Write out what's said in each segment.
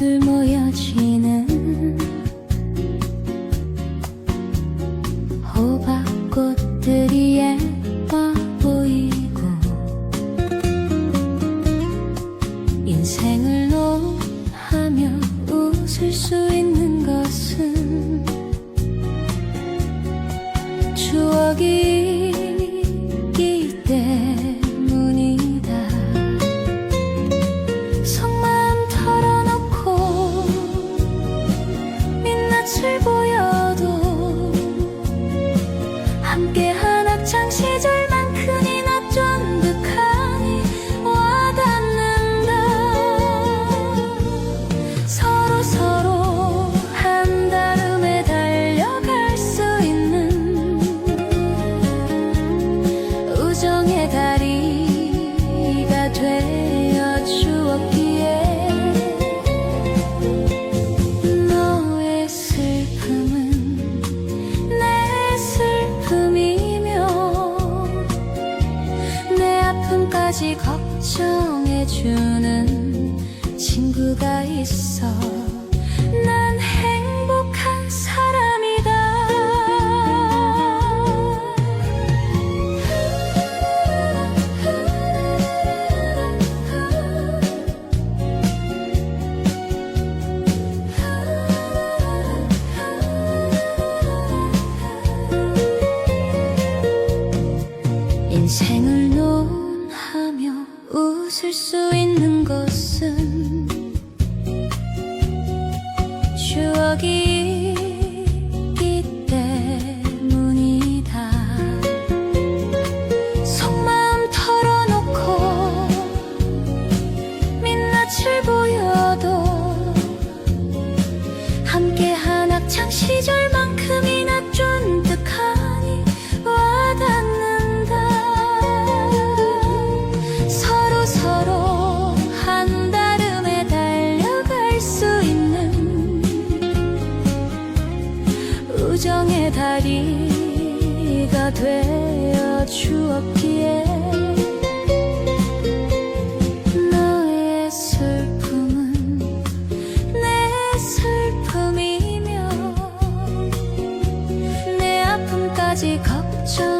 하나둘 모여지는 호박꽃들이 예뻐 보이고 인생을 논하며 웃을 수 있는 것은 추억이 친구가 있어. 난 행복한 사람이다. 인생을 논하며 웃을 수 있는 것은 추 우정의 다리가 되어 주었기에 너의 슬픔은 내 슬픔이며 내 아픔까지 걱정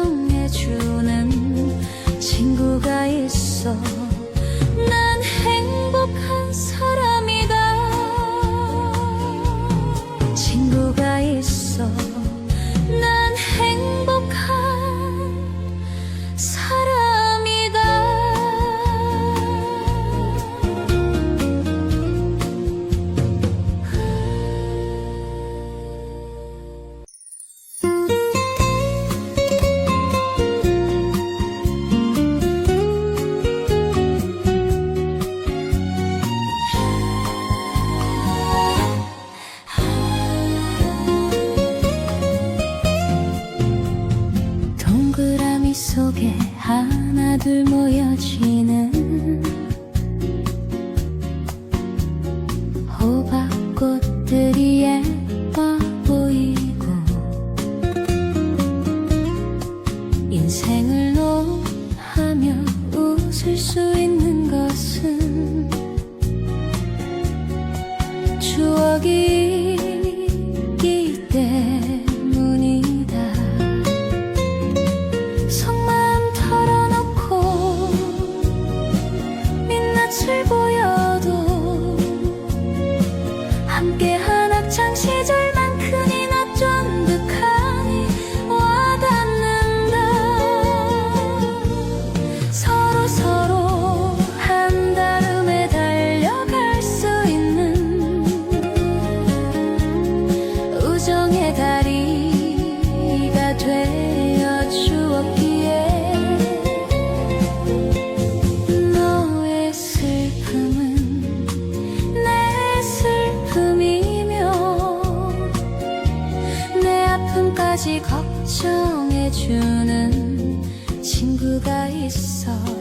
하나둘 모여지는 호박꽃들이 예뻐 보이고 인생을 논하며 웃을 수 있는 것은 추억이 吹过。 아픔까지 걱정해주는 친구가 있어